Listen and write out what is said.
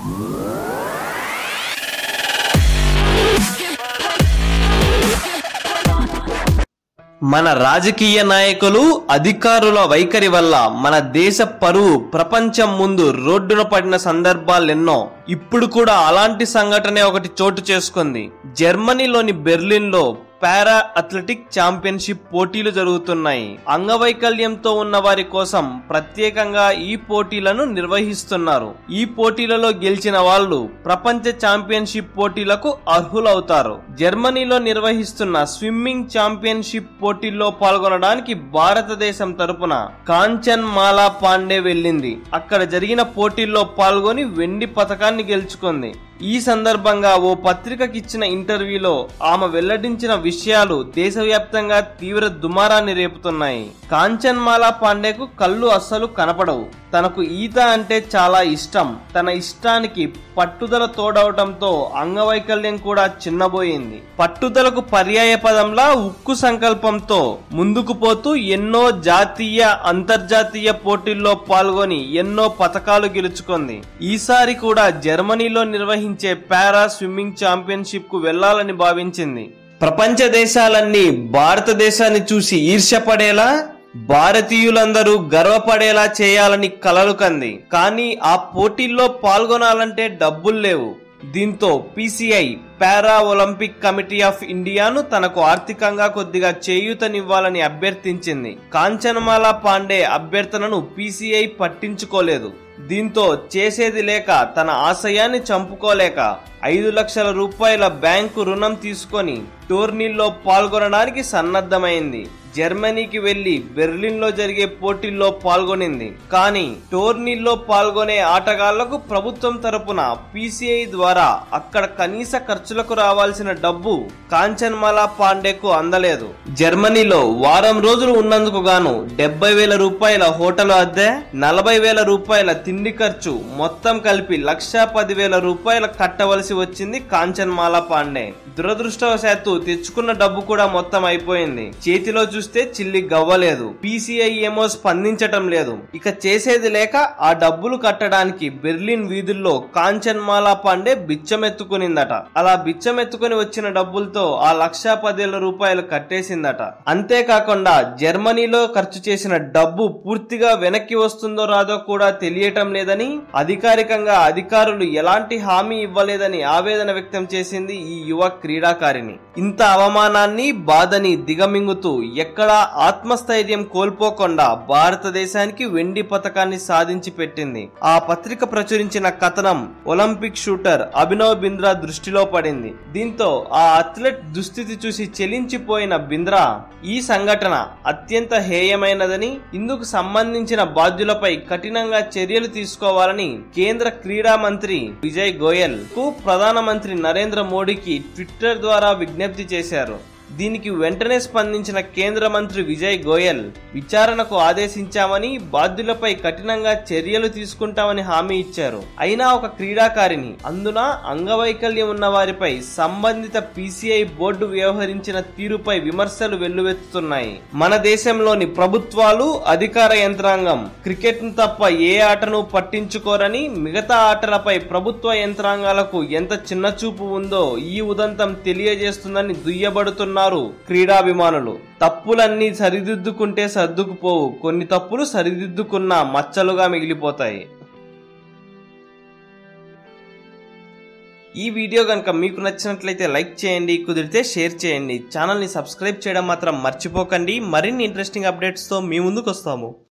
మన రాజకీయ నాయకులు అధికారుల వైఖరి వల్ల మన దేశ పరువు ప్రపంచం ముందు రోడ్డున పడిన సందర్భాలెన్నో ఇప్పుడు కూడా అలాంటి సంఘటనే ఒకటి చోటు చేసుకుంది. జర్మనీలోని బెర్లిన్లో పారా అథ్లెటిక్ ఛాంపియన్షిప్ పోటీలు జరుగుతున్నాయి. అంగవైకల్యంతో ఉన్న వారి కోసం ప్రత్యేకంగా ఈ పోటీలను నిర్వహిస్తున్నారు. ఈ పోటీలలో గెలిచిన వాళ్ళు ప్రపంచ ఛాంపియన్షిప్ పోటీలకు అర్హులవుతారు. జర్మనీలో నిర్వహిస్తున్న స్విమ్మింగ్ ఛాంపియన్షిప్ పోటీల్లో పాల్గొనడానికి భారతదేశం తరపున కాంచన్ మాలా పాండే వెళ్ళింది. అక్కడ జరిగిన పోటీల్లో పాల్గొని వెండి పథకాన్ని గెలుచుకుంది. ఈ సందర్భంగా ఓ పత్రికకిచ్చిన ఇంటర్వ్యూలో ఆమె వెల్లడించిన విషయాలు దేశవ్యాప్తంగా తీవ్ర దుమారాన్ని రేపుతున్నాయి. కాంచన్మాలా పాండేకు కళ్ళు అస్సలు కనపడవు. తనకు ఈత అంటే చాలా ఇష్టం. తన ఇష్టానికి పట్టుదల తోడవటంతో అంగవైకల్యం కూడా చిన్నబోయింది. పట్టుదలకు పర్యాయ పదంలా ఉక్కు సంకల్పంతో ముందుకు పోతూ ఎన్నో జాతీయ అంతర్జాతీయ పోటీల్లో పాల్గొని ఎన్నో పథకాలు గెలుచుకుంది. ఈసారి కూడా జర్మనీలో నిర్వహించే పారా స్విమ్మింగ్ ఛాంపియన్షిప్కు వెళ్ళాలని భావించింది. ప్రపంచ దేశాలన్నీ భారతదేశాన్ని చూసి ఈర్ష్యపడేలా భారతీయులందరూ గర్వపడేలా చేయాలని కలలు కంది. కానీ ఆ పోటీల్లో పాల్గొనాలంటే డబ్బులు లేవు. దీంతో PCI para Olympic committee of ఇండియాను తనకు ఆర్థికంగా కొద్దిగా చేయూతనివ్వాలని అభ్యర్థించింది. కాంచనమాల పాండే అభ్యర్థనను పీసీఐ పట్టించుకోలేదు. దీంతో చేసేది లేక తన ఆశయాన్ని చంపుకోలేక ఐదు లక్షల రూపాయల బ్యాంకు రుణం తీసుకొని టోర్నీల్లో పాల్గొనడానికి సన్నద్ధమైంది. జర్మనీకి వెళ్ళి బెర్లిన్లో జరిగే పోటీల్లో పాల్గొనింది. కానీ టోర్నీల్లో పాల్గొనే ఆటగాళ్ళకు ప్రభుత్వం తరపున పీసీఐ ద్వారా అక్కడ కనీస ఖర్చులకు రావాల్సిన డబ్బు కాంచన్మాల పాండేకు అందలేదు. జర్మనీలో వారం రోజులు ఉన్నందుకు గాను డెబ్బై వేల రూపాయల హోటల్ అద్దె నలభై వేల రూపాయల తిండి ఖర్చు మొత్తం కలిపి లక్షా పదివేల రూపాయలు కట్టవలసి వచ్చింది కాంచన్మాల పాండే. దురదృష్టవశాత్తు తెచ్చుకున్న డబ్బు కూడా మొత్తం అయిపోయింది. చేతిలో చూస్తే చిల్లి గవ్వలేదు. పీసీఐ ఏమో స్పందించటం లేదు. ఇక చేసేది లేక ఆ డబ్బులు కట్టడానికి బెర్లిన్ వీధుల్లో కాంచన్మాలా పాండే బిచ్చమెత్తుకునిందట. అలా బిచ్చమెత్తుకుని వచ్చిన డబ్బులతో ఆ లక్షా పదివేల రూపాయలు కట్టేసిందట. అంతేకాకుండా జర్మనీలో ఖర్చు చేసిన డబ్బు పూర్తిగా వెనక్కి వస్తుందో రాదో కూడా తెలియటం లేదని అధికారికంగా అధికారులు ఎలాంటి హామీ ఇవ్వలేదని ఆవేదన వ్యక్తం చేసింది ఈ యువ క్రీడాకారిణి. ఇంత అవమానాన్ని బాధని దిగమింగుతూ ఎక్కడా ఆత్మస్థైర్యం కోల్పోకుండా భారతదేశానికి వెండి పథకాన్ని సాధించి పెట్టింది. ఆ పత్రిక ప్రచురించిన కథనం ఒలింపిక్ షూటర్ అభినవ్ బింద్రా దృష్టిలో పడింది. దీంతో ఆ అథ్లెట్ దుస్థితి చూసి చెలించిపోయిన బింద్రా ఈ సంఘటన అత్యంత హేయమైనదని ఇందుకు సంబంధించిన బాధ్యులపై కఠినంగా చర్యలు తీసుకోవాలని కేంద్ర క్రీడా మంత్రి విజయ్ గోయల్కు ప్రధానమంత్రి నరేంద్ర మోడీకి ట్విట్టర్ ద్వారా విజ్ఞప్తి చేశారు. దీనికి వెంటనే స్పందించిన కేంద్ర మంత్రి విజయ్ గోయల్ విచారణకు ఆదేశించామని బాధ్యులపై కఠినంగా చర్యలు తీసుకుంటామని హామీ ఇచ్చారు. అయినా ఒక క్రీడాకారిని అందున అంగవైకల్యం ఉన్న వారిపై సంబంధిత పీసీఐ బోర్డు వ్యవహరించిన తీరుపై విమర్శలు వెల్లువెత్తుతున్నాయి. మన దేశంలోని ప్రభుత్వాలు అధికార యంత్రాంగం క్రికెట్ను తప్ప ఏ ఆటను పట్టించుకోరని మిగతా ఆటలపై ప్రభుత్వ యంత్రాంగాలకు ఎంత చిన్నచూపు ఉందో ఈ ఉదంతం తెలియజేస్తుందని దుయ్యబడుతున్నారు క్రీడాభిమానులు. తప్పులన్నీ సరిదిద్దుకుంటే సర్దుకుపోవు. కొన్ని తప్పులు సరిదిద్దుకున్న మచ్చలుగా మిగిలిపోతాయి. ఈ వీడియో కనుక మీకు నచ్చినట్లయితే లైక్ చేయండి కుదిరితే షేర్ చేయండి. ఛానల్ని సబ్స్క్రైబ్ చేయడం మాత్రం మర్చిపోకండి. మరిన్ని ఇంట్రెస్టింగ్ అప్డేట్స్తో మీ ముందుకు వస్తాము